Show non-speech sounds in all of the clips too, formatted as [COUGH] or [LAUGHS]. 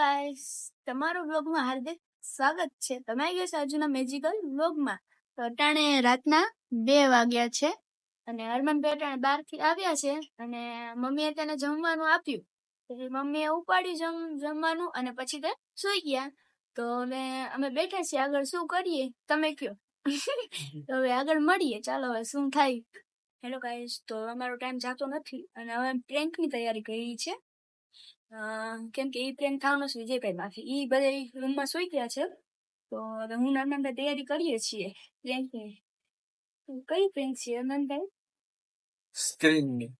Guys તમારું વ્લોગમાં હાર્દિક સ્વાગત છે. તમે આવી ગયા આજુના મેજિકલ વ્લોગમાં. તો અટાણે રાતના બે વાગ્યા છે અને હરમનભાઈ અટાણે બહારથી આવ્યા છે અને મમ્મીએ તેને જમવાનું આપ્યું. પછી મમ્મીએ ઉપાડ્યું જમ જમવાનું અને પછી તે સુઈ ગયા. તો હવે અમે બેઠા છીએ આગળ શું કરીએ? તમે કયો. તો હવે આગળ મળીએ. ચાલો હવે શું થાય. હેલો ગાઈસ તો અમારો ટાઈમ જાતો નથી અને હવે પ્રેન્કની તૈયારી કરી છે. કેમ કે એ પ્રેમ થવાનો છે વિજયભાઈ માંથી એ બધા રૂમમાં સુઈ ગયા છે. તો હવે હું નર્મદા તૈયારી કરીએ છીએ. પ્રેન્કની કઈ પ્રેન્ક છે અનંતભાઈ સ્ક્રીનની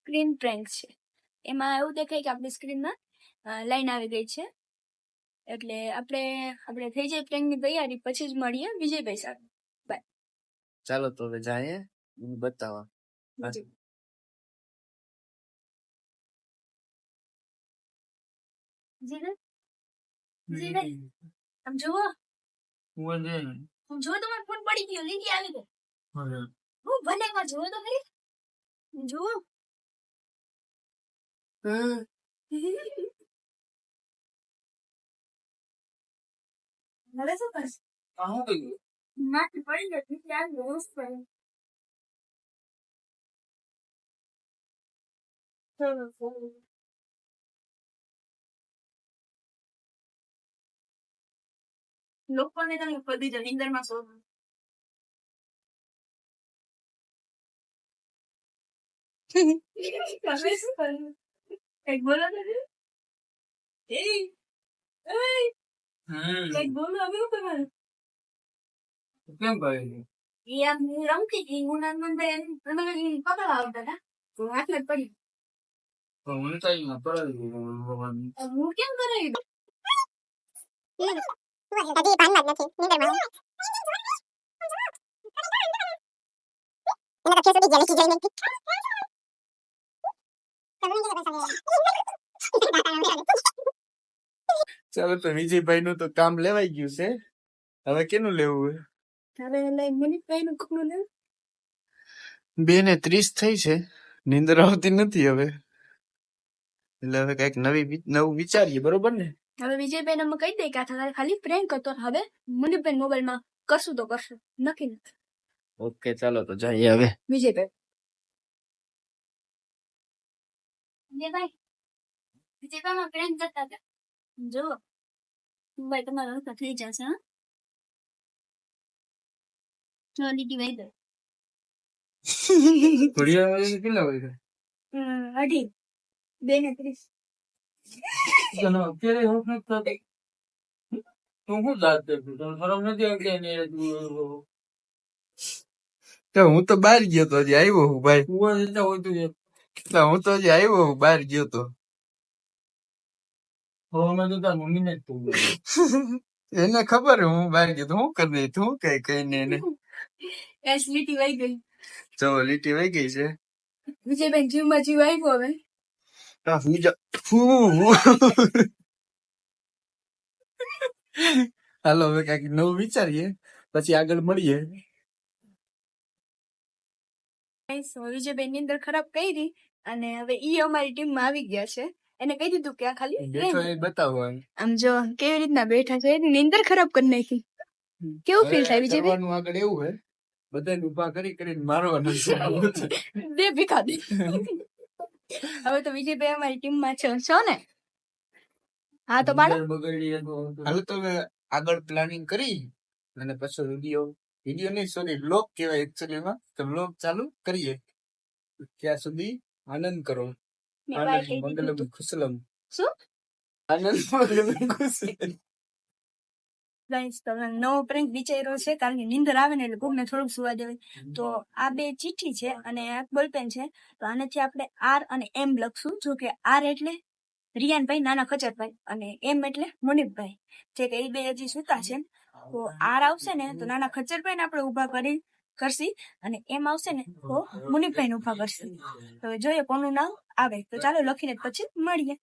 સ્ક્રીન પ્રેન્ક છે. એમાં એવું દેખાય કે આપણી સ્ક્રીનમાં લાઈન આવી ગઈ છે. એટલે આપણે આપણે થઈ જાય પ્રેન્કની તૈયારી પછી જ મળીએ. વિજયભાઈ સાથે ચાલો તો હવે જાય બતાવવા. હા. જીને જીને આમ જુઓ હું જો તમારો ફોન પડી ગયો લીટી આવી ગઈ હું ભલે માં જુઓ તો ખરી જુઓ હવે શું કરશે નાટી પડી ગઈ લીટી આવી ગઈ રોજ પડી લોકોને તમે બધી જ નિંદરમાં શોધો તમે શું કર્યું કંઈક બોલો કંઈક બોલો હવે શું કરવાનું કેમ કહ્યું ઈ આમ રમતી હતી હું અમે ઈ પકડવા આવતા હતા તો જ પડી હું હું કેમ કરાવી દઉં? હજી ભાનમાં જ નથી નીંદરમાં એને તો ઉડી ગયા લીકી જોઈને ચાલો તો વિજયભાઈ નું તો કામ લેવાઈ ગયું છે હવે કેનું લેવું હવે બે ને ત્રીસ થઈ છે નીંદર આવતી નથી હવે એટલે હવે કંઈક નવી નવું વિચારીએ બરોબર ને હવે વિજયભાઈ અમે કહી દઈએ કે આ તારે ખાલી પ્રેન્ક હતો હવે મનીષભાઈ મોબાઈલમાં કશું કરશું તો કરશું. નક્કી નથી. ઓકે ચાલો તો જઈએ હવે. વિજયભાઈ ભાઈ વિજયભાઈ માં પ્રેન્ક કરતા હતા. જો ભાઈ તમારો હરખા થઈ જશે હા? જો લીટી [LAUGHS] વાઈ દો કેટલા વાગે અઢી. બે ને ત્રીસ. અત્યારે હું તું શું શરમ નથી આવતી હું તો બહાર ગયો તો હજી આવ્યો હું ભાઈ. એટલે હું તો હજી આવ્યો હું બહાર ગયો તો. એને ખબર હે હું બહાર ગયો તો હું કરી દઈ તું કઈ કઈ ને એને એસ લીટી વાઈ ગઈ. જો લીટી વહી ગઈ છે. વિજયભાઈ જીવમાં જીવ આવ્યો હવે. આ હું જા ફૂ. હાલો હવે કંઈક નવું વિચારીએ પછી આગળ મળીએ વિજય બેનની અંદર ખરાબ કરી અને હવે ઈ અમારી ટીમમાં આવી ગયા છે એને કહી દીધું કે આ ખાલી બતાવો આમ જો કેવી રીતના બેઠા છે એની નીંદર ખરાબ કરી નાખી કેવું ફીલ થાય વિજય બેન આગળ એવું હે બધાને ઊભા કરી કરીને મારવાના છે. દે ભીખા દે હવે તો વિજયભાઈ અમારી ટીમમાં છો છો ને? હા તો પાડો હાલો તો આગળ પ્લાનિંગ કરી અને પછી વીડિયો વીડિયો નહીં સોરી બ્લોગ કહેવાય એકચ્યુઅલી માં તો બ્લોગ ચાલુ કરીએ. ત્યાં સુધી આનંદ કરો. આનંદ મંગલમ ખુશલમ. શું? આનંદ મંગલમ કુશલમ તો નવો પ્રેન્ક વિચાર્યો છે કારણ કે નીંદર આવે ને એટલે કોકને થોડુંક સુવા દેવાય. તો આ બે ચિઠ્ઠી છે અને બોલપેન છે. તો આનાથી આપણે આર અને એમ લખશું. જો કે આર એટલે રિયાનભાઈ નાના ખચરભાઈ અને એમ એટલે મુનીફભાઈ જે કે એ બે હજી સુતા છે. તો આર આવશે ને તો નાના ખચરભાઈ ને આપણે ઊભા કરી કરશી અને એમ આવશે ને તો મુનીફભાઈ ને ઊભા કરશી. તો હવે જોઈએ કોનું નામ આવે. તો ચાલો લખીને પછી મળીએ.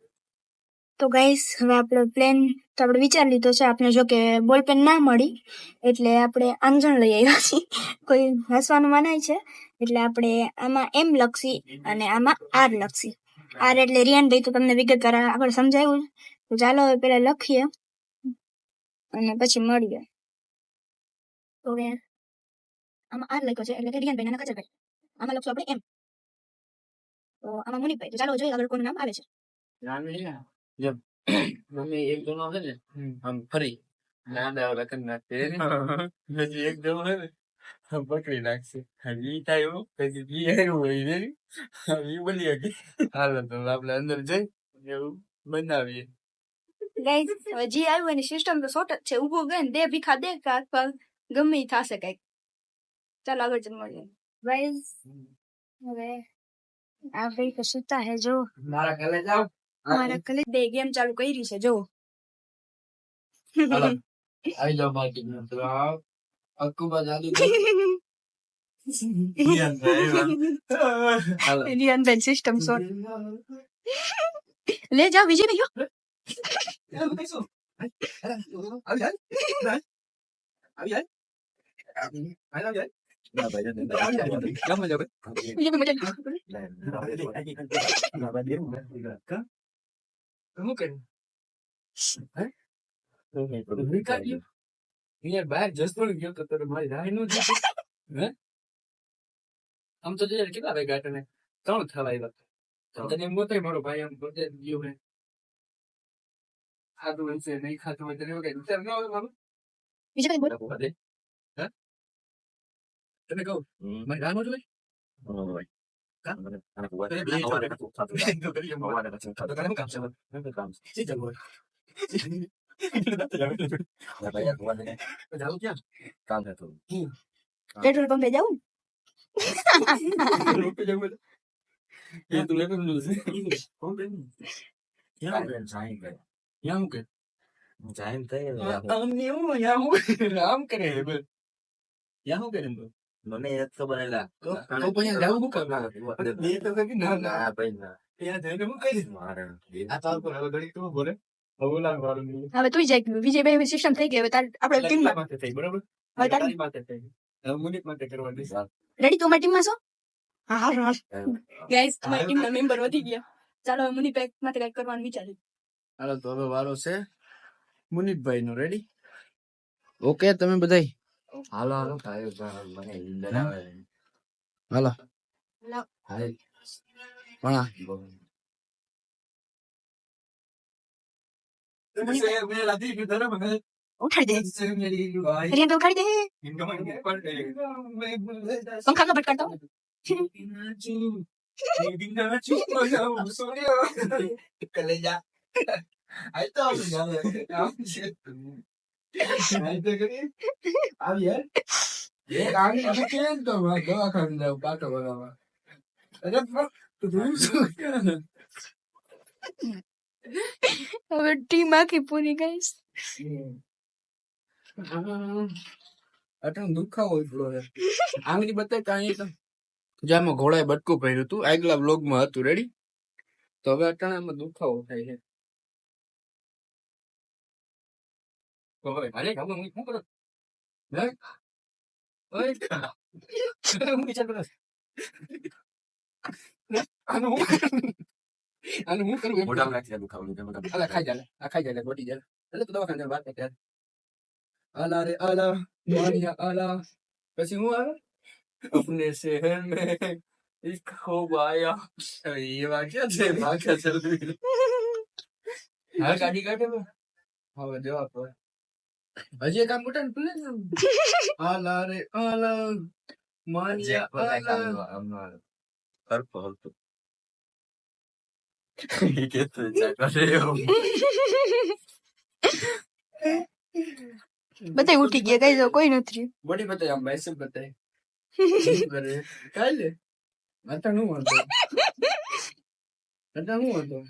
તો ગાઈસ હવે આપણો પ્લેન તો આપણે વિચારી લીધો છે, આપણે જો કે બોલપેન ના મળી, એટલે આપણે આંજણ લઈ આવ્યા છીએ. કોઈ હસવાનું મનાય છે, એટલે આપણે આમાં એમ લખશી અને આમાં આર લખશી આર એટલે રિયાનભાઈ તો તમને વિગતવાર આગળ સમજાયું તો ચાલો હવે પેલા લખીએ અને પછી મળીએ. તો આમાં આર લખ્યો છે, એટલે કે રિયાનભાઈ નાના કચરભાઈ આમાં લખશું આપણે એમ તો આમાં મુનિભાઈ, તો ચાલો જોઈએ આગળ કોનું નામ આવે છે. [COUGHS] મમ્મી એક જણો છે ને આમ ફરી નાના ઓલા કરી નાખશે. [LAUGHS] પછી એક જણો છે ને પકડી નાખશે. હજી થાય એવું પછી બી આવ્યું હોય ને હવે બોલી શકે. હાલો તો આપણે અંદર જઈ એવું બનાવીએ. ગાઈસ હવે જે આવ્યું એની સિસ્ટમ તો શોર્ટ જ છે. ઊભો ગયો ને દે ભીખા દે કાક પર ગમે થશે કંઈક. ચાલો આગળ ચલ મળીએ ગાઈઝ હવે આ ભાઈ તો સુતા હે જો. મારા ઘરે જાવ અમારા કલે બે ગેમ ચાલુ કરી છે જો આઈ આવી બાકી તો આવ અક્કુબા જાદુ હાલો રિયાનભાઈ સિસ્ટમ સોર લે જાવ વિજય ભાઈ વિજય ભાઈ મજા શું કર્યું અહીંયા બહાર જસવડ ગયો તો તારે મારી રાહનું હે? આમ તો જોઈએ કેટલા વાગ્યા તને ત્રણ થવા આવ્યા તને એમ ગોતાય મારો ભાઈ આમ ગોતે ગયો હે. ખાધું હશે નહીં ખાધું હોય તને એવું વિચાર ન આવે મારું. ભાઈ બોલો. હે? તને કહું? મારી રાહ નો જોઈ ક્યાં પેટ્રોલ પંપે જવું હોય તો? એ તું લેતો જ નથી. કોણ બેન? ક્યાં બેન? ક્યાં મૂકે? આમ કરે? આમ કરે હે હું કરે એમ તો? તો તો પછી જાવું શું કામ? બે તો કદી ના ના. ત્યાં જઈને હું કરીશ? આ ચાલ પર હવે ઘડીક તું બોલે. હવે ઓલા વાળું નહીં. હવે તું જાય વિજયભાઈ સિસ્ટમ થઈ ગઈ હવે તાર આપણે તારી ટીમમાં થઈ, બરાબર? હવે તારી તારી થઈ. હવે મુનિત માટે કરવાની. રેડી તું અમારી ટીમમાં છો હા હા હા ગાઈસ અમારી ટીમના મેમ્બર વધી ગયા ચાલો હવે મુનિ પેક માટે કંઈક કરવાનું વિચાર્યું હાલો તો હવે વારો છે મુનિતભાઈ નો રેડી ઓકે તમે બધા હાલો હાલો હાલો લાવ. ભણા ઉઠાડી દે રિયાન તો ઉઠાડી દે પંખા નો ભટકાડતો કલેજા આઈ તો આવી યાર એક હવે ટીમ આખી પૂરી ગઈશ અટણ દુખાવો આંગળી બતાય તો તો. જામાં ઘોડાએ બટકું પહેર્યું હતું આગલા બ્લોગમાં હતું. રેડી તો હવે અટાણામાં દુખાવો થાય છે. તો હવે મારે હવે હું શું કરું હે? ઓય. હું વિચાર કરું આનું હું આનું હું કરું એમ અલા ખાઈ જાય આ ખાઈ જાય ગોટી જાય એટલે તો દવાખાને જઈને વાત કરે અલા રે અલા મારિયા અલા પછી હું આવે अपने शहर में एक खूब आया अरे ये वाक्य છે વાક્ય છે હા ગાડી કાઢે હવે હવે જવાબ તો હજી એક આમ મોટા ને પેલે ને? [LAUGHS] આલા રે આલા મારિયા આલા. [LAUGHS] [LAUGHS] બતાય ઉઠી ગયા કઈ કોઈ નથી બોડી બતાય આમ મેસેજ બતાય. કરે? કાઈ માતા નું વાંધો? માતા નું વાંધો?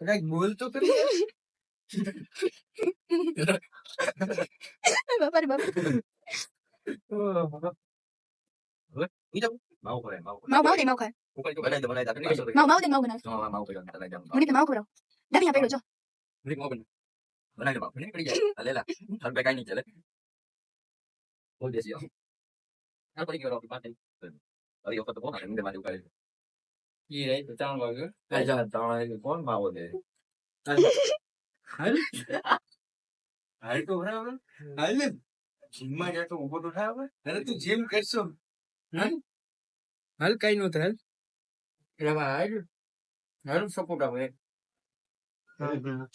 કંઈક બોલ તો કરી બાપા રે બાપા માવ માવ દે માવ ખાય માવ માવ દે માવ બનાવ મુનિ માવ ખવડાવ ડાબી આપેલો જો ઈ રહી તો ત્રણ વાગે કોણ માવો દે હાલ હાલ તો બરાબર હાલ ને જીમમાં જાય તો ઊભો તો થાય હવે અરે તું જીમ કરશો હાલ હાલ કઈ નો થાય એટલે હાલ હાલ સપોર્ટ આવે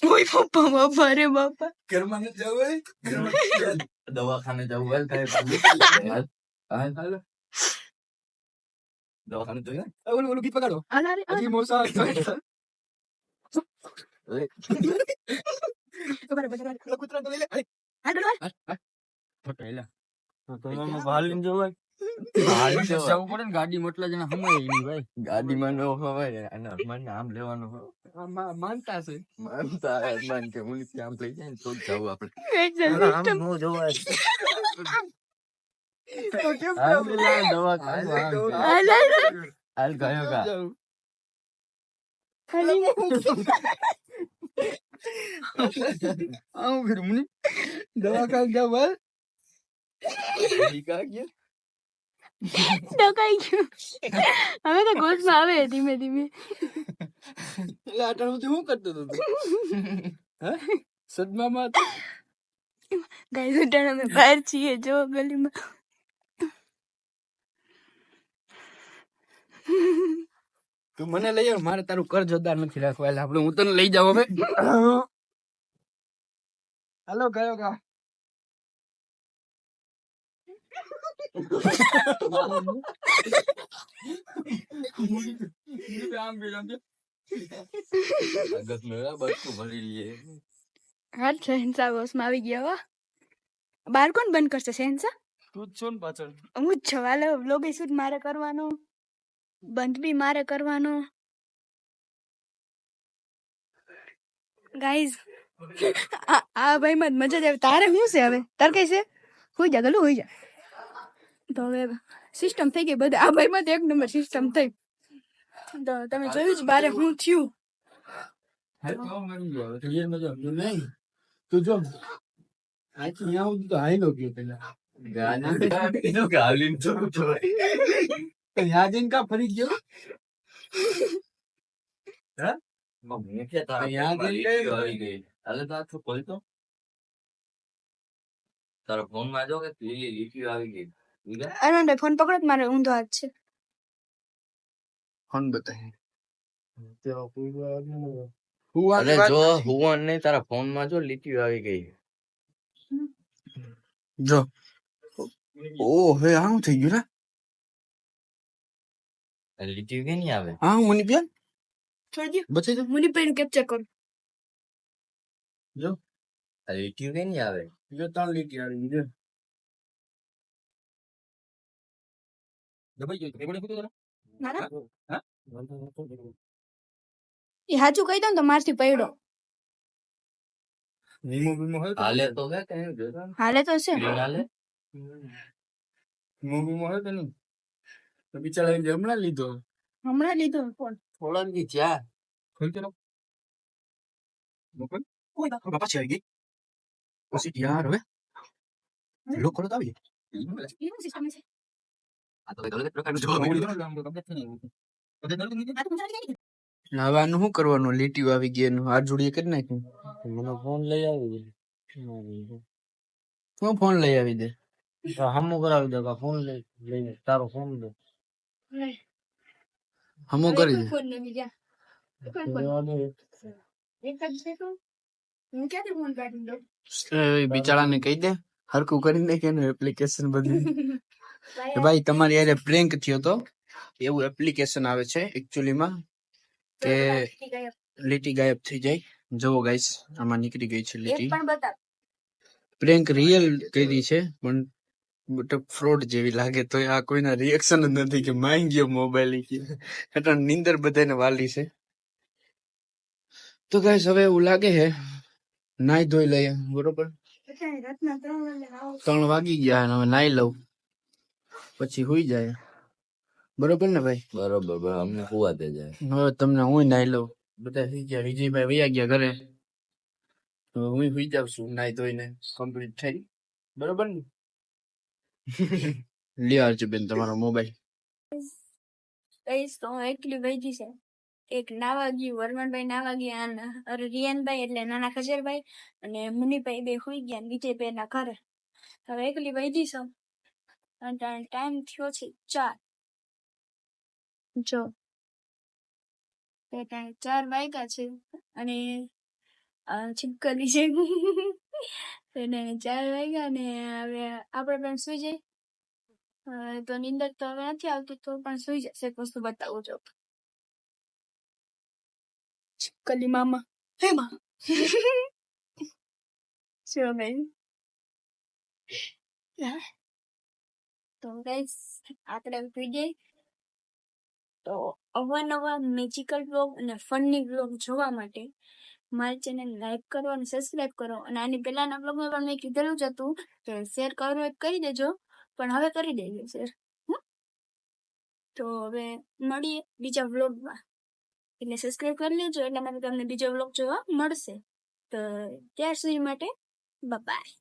ઓય પપ્પા બાપા રે બાપા ઘરમાં જવું દવાખાને જવું હોય થાય હાલ હાલ હાલો દવાખાને જોઈએ ઓલું ઓલું ગીત પકડો આલા રે મોસા ગાડી મોટલા જણા હમાય એની ભાઈ ગાડીમાં નો હોય અને મને આમ લેવાનું હોય માનતા છે માનતા માન કે હું આમ લઈ જાય ને તો જવું આપડે આમ ન જવાય તો કેમ હાલ ગયો કા આવું ફિર મુની દવાખાને જાવ ગયા ડકાઈ ગયું હવે તો ગોસમાં આવે ધીમે ધીમે એટલે આટલું બધું હું કરતો હતો સદમામાં હતો? ગાઈસ ઉઠાણ અમે બહાર છીએ જો ગલીમાં તું મને લઈ આવ મારે તારું કર જોદાર નથી રાખવા એટલે આપણે હું તને લઈ જાવ હવે. હાલો ગયો ગા હાલ શહેનશાહ ગોસમાં આવી ગયા હો. બાર કોણ બંધ કરશે શહેનશાહ તું જ છો ને પાછળ. હું જ છું. હાલો વ્લોગ શૂટ મારે કરવાનો. બંધ બી મારે કરવાનો. ગાઈઝ આ ભાઈ માં મજા જ આવે. તારે શું છે હવે? તારે કઈ છે? હોઈ જા ગલું હોઈ જા. તો હવે સિસ્ટમ થઈ ગઈ બધા. આ ભાઈ માં એક નંબર સિસ્ટમ થઈ. તો તમે જોયું જ બારે હું થયું. તો જો સુધી તો ગયો પેલા. ગાના જોઈએ ત્યાં જઈને કા ફરી ગયો? મમ્મી કે તારા આવી તો આખું ખોલતો તારા ફોનમાં જો કે પેલી લીટીઓ આવી ગઈ? અરે ફોન પકડો મારે ઊંધો હાથ છે. ફોન બતાય. અરે જો હુવન નહીં તારા ફોનમાં જો લીટીઓ આવી ગઈ. જો. ઓ હવે આમ થઈ ગયું ને? આ લીટીઓ કે નહીં આવે. હા મુની બેન છોડી બચી દો મુની પેન કેપ્ચર કરો. જો. આ લીટી કે નહીં આવે. જો ત્રણ લીટી આવી જો. દબાઈ ગયો રેકોર્ડિંગ કીધું ના? ના હા? એ સાચું કહી દઉં ને તો મારથી પડ્યો. વીમો વીમો હોય તો? હાલે તો કે. હાલે તો છે. હાલે? વીમો વીમો હોય તો નહીં? તો બિચારા હમણાં લીધો? હમણાં લીધો ફોન મોકલ. બાપા ગઈ. પછી યાર હવે. લોક ખોલો તો આવી એવું સિસ્ટમ છે? આ તો કઈ પ્રકારનું જોવા જોવા મળ્યું મળ્યું હવે આ તો મજા આવી આનું શું કરવાનું? લીટીઓ આવી ગઈ એનું. હાથ જોડીએ કરી નાખ્યું મને ફોન લઈ આવી શું ફોન લઈ આવી દે? હમું કરાવી દે ફોન લઈ લઈને તારો ફોન દે. હમો કરી દે. બિચારાને કહી દે હરકું કરી દે કે એપ્લિકેશન બધી. [LAUGHS] ભાઈ તમારી યારે પ્રેન્ક થયો તો? એવું એપ્લિકેશન આવે છે એકચ્યુઅલીમાં કે લીટી ગાયબ. થઈ જાય. જુઓ ગાઈસ આમાં નીકળી ગઈ છે લીટી. પ્રેન્ક રિયલ કરી છે પણ બટ ફ્રોડ જેવી લાગે તો આ કોઈના રિએક્શન જ નથી કે માંગી ગયો મોબાઈલ એટલે નીંદર બધાને વાલી છે. તો ગાઈસ હવે એવું લાગે છે નાઈ ધોઈ લઈએ બરોબર? ત્રણ વાગે ગયા હવે નાઈ લઉં. પછી હુઈ જાય. બરોબર ને ભાઈ? બરોબર અમને હુવા દે જાય? હવે તમને હું નાઈ લઉં. બધા સુઈ ગયા વિજયભાઈ વૈયા ગયા ઘરે. તો હું સુઈ જાઉં છું નાઈ ધોઈને કમ્પ્લીટ થઈ. બરોબર ને? લ્યો આવજો બેન, તમારો મોબાઈલ કહીશ તો હું એકલી વૈજી છે. એક નાવાગી વર્મનભાઈ નાવાગી અને રિયાનભાઈ એટલે નાના ખજરભાઈ અને મુનિભાઈ બે હોઈ ગયા વિજયભાઈ ના ઘરે. હવે એકલી વૈધી છું. અને ટાઈમ થયો છે, ચાર. જો. ચાર વાગ્યા છે અને છીપકલી છે. એને ચાર વાગ્યા ને હવે આપણે પણ સુઈ જઈએ તો નીંદર તો હવે નથી આવતી તો પણ સુઈ જશે એક વસ્તુ બતાવું છું કલી મામા હે માં શું ભાઈ તો ગાઈસ આપણે સુઈ જઈએ તો અવાનવા મેજિકલ બ્લોગ અને ફનની બ્લોગ જોવા માટે મારી ચેનલ લાઈક કરો અને સબસ્ક્રાઈબ કરો. અને આની પહેલાના બ્લોગમાં પણ મેં કીધેલું જ હતું કે શેર કરો કરી દેજો. પણ હવે કરી દેજો શેર તો હવે મળીએ બીજા વ્લોગમાં એટલે સબસ્ક્રાઇબ કરી લેજો એટલે મને તમને બીજો વ્લોગ જોવા મળશે. તો ત્યાર સુધી માટે બાય